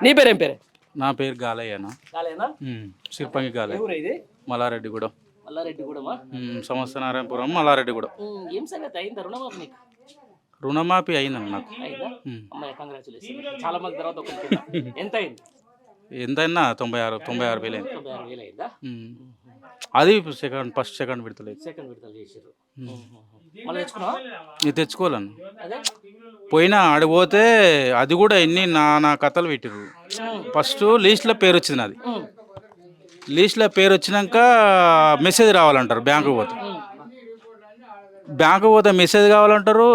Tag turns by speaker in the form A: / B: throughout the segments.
A: నీ పేరేం పేరే?
B: నా పేరు గాలయ్యన?
A: కాలేనా
B: సిర్పంగి గాలయ్య.
A: ఇది?
B: మల్లారెడ్డిగూడెం.
A: మల్లారెడ్డి కూడా
B: ఉమ్, సంవత్సరారాయణపురం మల్లారెడ్డిగూడెం.
A: ఏం సంగతి? అయిందా రుణమాఫీ నీకు?
B: రుణమాఫీ అయిందన్న నాకు.
A: అమ్మాయి కంగ్రాచులేషన్ చాలా మంది తర్వాత ఎంత అయింది
B: ఎంతైనా తొంభై ఆరు తొంభై ఆరు వేలు అయింది
A: తొంభై ఆరు వేలు అయిందా.
B: అది సెకండ్ ఫస్ట్ సెకండ్ విడతలేదు
A: సెకండ్ విడతలు చేసారు మళ్ళీ
B: ఇది తెచ్చుకోవాలను.
A: అదే?
B: పోయినా ఆడిపోతే అది కూడా ఎన్ని నా నా కథలు పెట్టిర్రు. ఫస్ట్ లీస్ట్లో పేరు వచ్చింది నాది. లీస్ట్లో పేరు వచ్చినాక మెసేజ్ రావాలంటారు బ్యాంకు పోతే. బ్యాంకు పోతే మెసేజ్ కావాలంటారు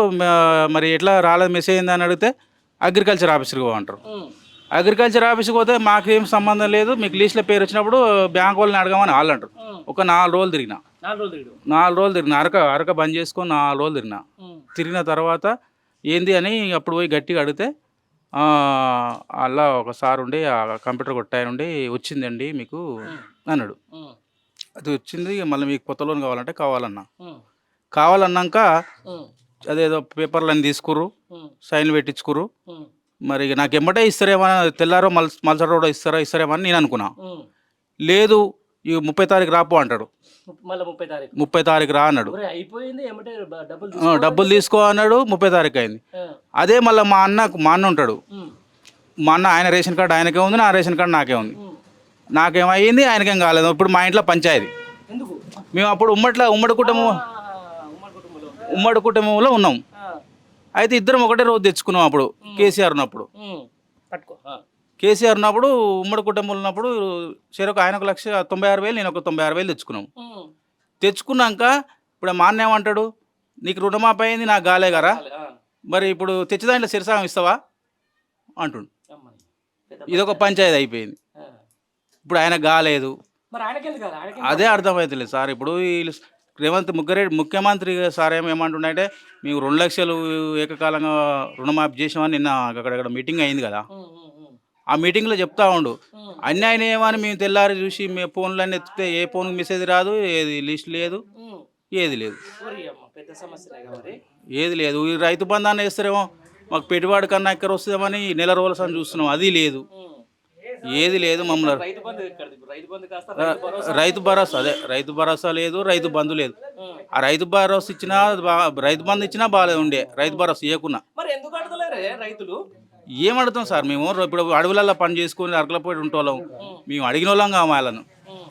B: మరి ఎట్లా రాలేదు మెసేజ్ ఏందని అడిగితే అగ్రికల్చర్ ఆఫీస్కి పోమంటారు
A: ఉమ్.
B: అగ్రికల్చర్ ఆఫీస్కి పోతే మాకేం సంబంధం లేదు మీకు లీస్ట్లో పేరు వచ్చినప్పుడు బ్యాంక్ వాళ్ళని అడగమని వాళ్ళు అంటారు ఒక నాలుగు రోజులు తిరిగిన
A: నాలుగు రోజులు
B: తిరిగిన అరక అరక బంద్ చేసుకొని నాలుగు రోజులు తిరిగిన. తిరిగిన తర్వాత ఏంది అని అప్పుడు పోయి గట్టిగా అడిగితే అలా ఒక సార్ ఉండి ఆ కంప్యూటర్ కొట్టాయన ఉండి వచ్చిందండి మీకు అన్నాడు. అది వచ్చింది మళ్ళీ మీకు కొత్త లోన్ కావాలంటే కావాలన్నా. కావాలన్నాక. అదేదో పేపర్లను తీసుకుర్రు
A: ఉమ్.
B: సైన్లు పెట్టించుకుర్రు. మరి నాకు ఎమ్మటే ఇస్తారేమో తెల్లారో మల్ మలసర కూడా ఇస్తారో ఇస్తారేమో అని నేను అనుకున్నా. లేదు ఈ ముప్పై తారీఖు రాపో అంటాడు
A: ముప్పై తారీఖు
B: ముప్పై తారీఖు రా అన్నాడు
A: డబ్బులు తీసుకో.
B: అన్నాడు ముప్పై తారీఖు అయింది. అదే మళ్ళీ మా అన్నకు మా అన్న ఉంటాడు. మా అన్న ఆయన రేషన్ కార్డు ఆయనకే ఉంది నా రేషన్ కార్డు నాకే ఉంది
A: ఉమ్.
B: నాకేమయ్యింది ఆయనకేం కాలేదు ఇప్పుడు మా ఇంట్లో పంచాయతీ మేము అప్పుడు ఉమ్మట్లో ఉమ్మడి కుటుంబం
A: ఉమ్మడి కుటుంబంలో
B: ఉన్నాం. అయితే ఇద్దరం ఒకటే రోజు తెచ్చుకున్నాం అప్పుడు కేసీఆర్ ఉన్నప్పుడు.
A: పట్టుకో.
B: కేసీఆర్ ఉన్నప్పుడు ఉమ్మడి కుటుంబంలో ఉన్నప్పుడు చెరొక ఆయన ఒక లక్ష తొంభై ఆరు వేలు నేను ఒక తొంభై ఆరు వేలు తెచ్చుకున్నాం. తెచ్చుకున్నాక ఇప్పుడు మా అన్న ఏమంటాడు? నీకు రుణమాపి అయింది నాకు గాలే కదా
A: ఆ.
B: మరి ఇప్పుడు తెచ్చి దాంట్లో శిరసాగం ఇస్తావా? అంటుండు. ఇదొక పంచాయతీ అయిపోయింది. ఇప్పుడు ఆయన గాలేదు. అదే అర్థమవుతలేదు సార్. ఇప్పుడు వీళ్ళు రేవంత్ ముగ్గురెడ్డి ముఖ్యమంత్రి సార్ ఏమంటుండే మేము రెండు లక్షలు ఏకకాలంగా రుణమాఫీ చేసామని నిన్న అక్కడక్కడ మీటింగ్ అయింది కదా. ఆ మీటింగ్లో చెప్తా ఉండు. అన్యాయం ఏమని మేము తెల్లారి చూసి మీ ఫోన్లన్నీ ఎత్తితే ఏ ఫోన్కి మెసేజ్ రాదు ఏది లిస్ట్ లేదు. ఏది లేదు ఏది లేదు ఈ రైతు బంధాన్ని వేస్తారేమో మాకు పెట్టుబడి కన్నా ఎక్కడ వస్తుందేమని నెల రోజుల సార్ చూస్తున్నాం అది లేదు. ఏది లేదు మమ్మల్ని
A: రైతు భరోసా.
B: అదే రైతు భరోసా లేదు రైతు బంధు లేదు. ఆ రైతు భరోసా ఇచ్చినా రైతు బంధు ఇచ్చినా బాగాలే ఉండే. రైతు భరోసా ఇవ్వకున్నా
A: రైతులు?
B: ఏమడుగుతాం సార్? మేము ఇప్పుడు అడవులలో పని చేసుకొని అరకల పోయి ఉంటోళ్ళం మేము అడిగిన వాళ్ళం కావాలను
A: ఉమ్.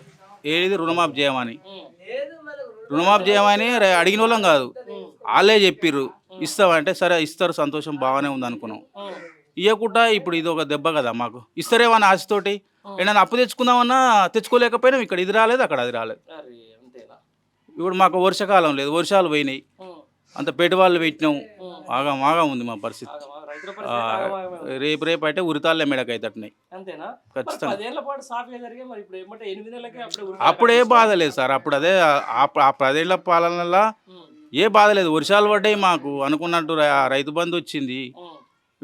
B: ఏది రుణమాఫీ చేయమని. రుణమాఫీ చేయమని అడిగిన వాళ్ళం కాదు. వాళ్ళే చెప్పిర్రు. ఇస్తామంటే సరే ఇస్తారు సంతోషం బాగానే ఉంది అనుకున్నాం. ఇవ్వకుండా ఇప్పుడు ఇది ఒక దెబ్బ కదా మాకు. ఇస్తారేమని ఆశతోటి? ఏదైనా అప్పు తెచ్చుకుందామన్నా తెచ్చుకోలేకపోయినాం ఇక్కడ ఇది రాలేదు అక్కడ అది రాలేదు. ఇప్పుడు మాకు వర్షాకాలం లేదు వర్షాలు పోయినాయి. అంత పెట్టుబడులు పెట్టినాం. ఆగా మాగా ఉంది మా పరిస్థితి. రేపు రేపు అయితే ఉరితాళ్ళే
A: అంతేనా? మరి
B: ఖచ్చితంగా.
A: అప్పుడే
B: ఏ బాధ లేదు సార్ అప్పుడు అదే ఆ- పదేళ్ళ పాలనలో. ఏ బాధ లేదు వర్షాలు పడ్డాయి మాకు అనుకున్నట్టు రైతు బంధు వచ్చింది.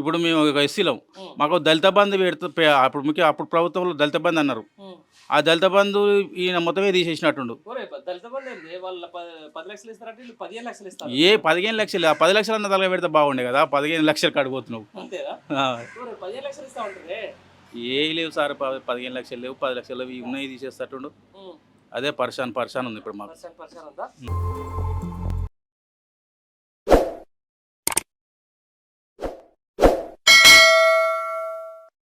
B: ఇప్పుడు మేము ఒక ఎస్సీలం. మాకు దళిత బంధు పెడుతూ అప్పుడు ముఖ్య అప్పుడు ప్రభుత్వంలో దళిత బంధు అన్నారు. ఆ దళిత బంధు ఈయన మొత్తమే తీసేసినట్టుండు. ఏ పదిహేను లక్షలు ఆ పది లక్షలు అన్న తలగా పెడితే బాగుండే కదా పదిహేను లక్షలు కడిపోతున్నావు ఏ లేవు సార్ పదిహేను లక్షలు లేవు పది లక్షలు ఇవి ఉన్నాయి తీసేస్తట్టుండు
A: ఉమ్.
B: అదే పర్షాన్ పర్షాన్ ఉంది ఇప్పుడు మాకు.